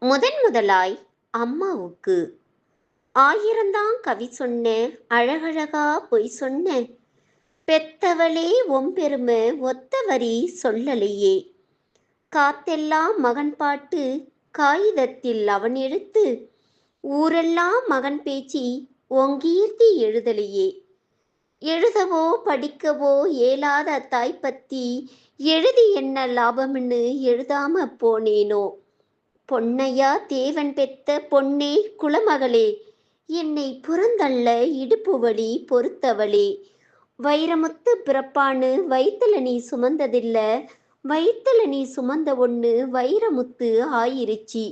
முதன் முதலாய் அம்மாவுக்கு. ஆயிரந்தான் கவி சொன்ன அழகழகா பொய் சொன்ன பெத்தவளே ஒம்பெருமை ஒத்தவரி சொல்லலையே. காத்தெல்லாம் மகன் பாட்டு காகிதத்தில் அவன் எழுத்து ஊரெல்லாம் மகன் பேச்சு ஒங்கீர்த்தி எழுதலையே. எழுதவோ படிக்கவோ இயலாத தாய் பத்தி எழுதி என்ன லாபம்னு எழுதாம போனேனோ. பொன்னையா தேவன் பெத்த பொன்னே குலமகளே என்னை புறந்தள்ள இடுப்பு வழி பொறுத்தவளே. வைரமுத்து பிறப்பான்னு வயிற்றுல நீ சுமந்ததில்ல வயித்துல நீ சுமந்த ஒண்ணு வைரமுத்து ஆயிருச்சு.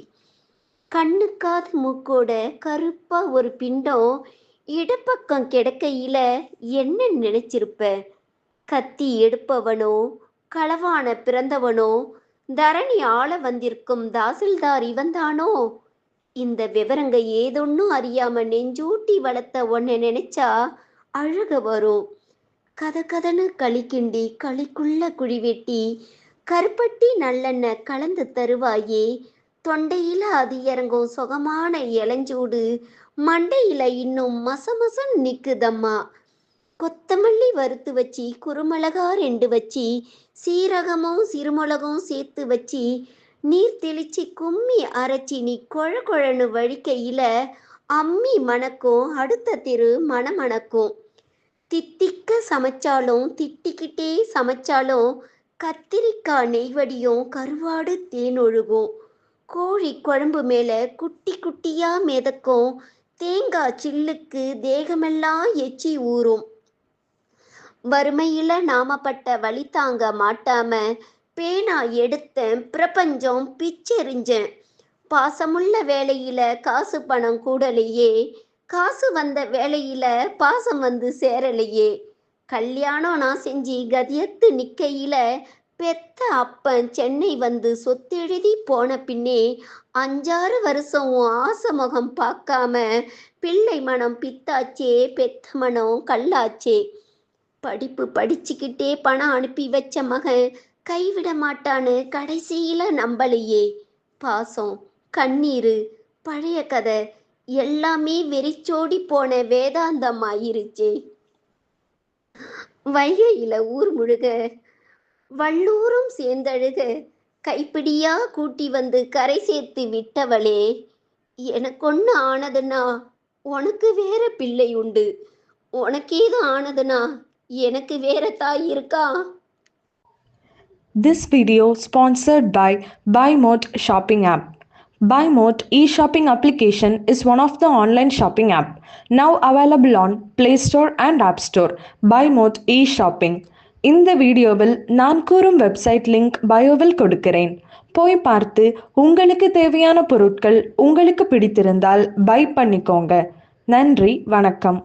கண்ணுக்காது மூக்கோட கருப்பா ஒரு பிண்டம் இடப்பக்கம் கிடக்கையில என்ன நினைச்சிருப்ப? கத்தி எடுப்பவனோ களவான பிறந்தவனோ தரணி ஆள வந்திருக்கும் தாசில்தார் இவன்தானோ? இந்த விவரங்க ஏதொன்னும் அறியாம நெஞ்சூட்டி வளர்த்த ஒன்ன நினைச்சா அழுக வரும் கத கதன்னு களி கிண்டி களிக்குள்ள குழி வெட்டி கருப்பட்டி நல்லெண்ணெய் கலந்து தருவாயே. தொண்டையில அது இறங்கும் சுகமான இளஞ்சூடு மண்டையில இன்னும் மசமசன் நிக்குதம்மா. கொத்தமல்லி வறுத்து வச்சு குறுமிளகா ரெண்டு வச்சு சீரகமும் சிறுமிளகும் சேர்த்து வச்சு நீர் தெளிச்சு கும்மி அரைச்சி நீ கொழ கொழன்னு வழிக்கையில அம்மி மணக்கும் அடுத்த திரு மணமணக்கும் தித்திக்க சமைச்சாலும் திட்டிக்கிட்டே சமைச்சாலும் கத்திரிக்காய் நெய்வடியும் கருவாடு தேன் ஒழுகும் கோழி குழம்பு மேலே குட்டி குட்டியாக மிதக்கும் தேங்காய் சில்லுக்கு தேகமெல்லாம் எச்சி ஊறும். வறுமையில நாமப்பட்ட வழி தாங்க மாட்டாம பேனா எடுத்தேன் பிரபஞ்சம் பிச்செறிஞ்சேன். பாசமுள்ள வேலையில காசு பணம் கூடலையே காசு வந்த வேலையில பாசம் வந்து சேரலையே. கல்யாணம் நான் செஞ்சு கதியத்து நிக்கையில பெத்த அப்பன் சென்னை வந்து சொத்தெழுதி போன பின்னே அஞ்சாறு வருஷம் உன் ஆசை முகம் பார்க்காம பிள்ளை மனம் பித்தாச்சே பெத்த மனம் கல்லாச்சே. படிப்பு படிச்சுக்கிட்டே பணம் அனுப்பி வச்ச மகன் கைவிட மாட்டான்னு கடைசியில நம்பலையே. பாசம் கண்ணீரு பழைய கதை எல்லாமே வெறிச்சோடி போன வேதாந்தம் ஆயிருச்சே வைகையில ஊர் முழுக வள்ளூரும் சேர்ந்தழுக கைப்பிடியா கூட்டி வந்து கரை சேர்த்து விட்டவளே. எனக்கொன்னு ஆனதுன்னா உனக்கு வேற பிள்ளை உண்டு. உனக்கேது ஆனதுன்னா எனக்கு வேற தாய் இருக்கா this video sponsored by Bymot shopping app Bymot e shopping application is one of the online shopping app now available on Play Store and App Store Bymot e shopping இந்த வீடியோவில் நான் கூறும் வெப்சைட் லிங்க் பயோவில் கொடுக்கிறேன் போய் பார்த்து உங்களுக்கு தேவையான பொருட்கள் உங்களுக்கு பிடித்திருந்தால் பை பண்ணிக்கோங்க நன்றி வணக்கம்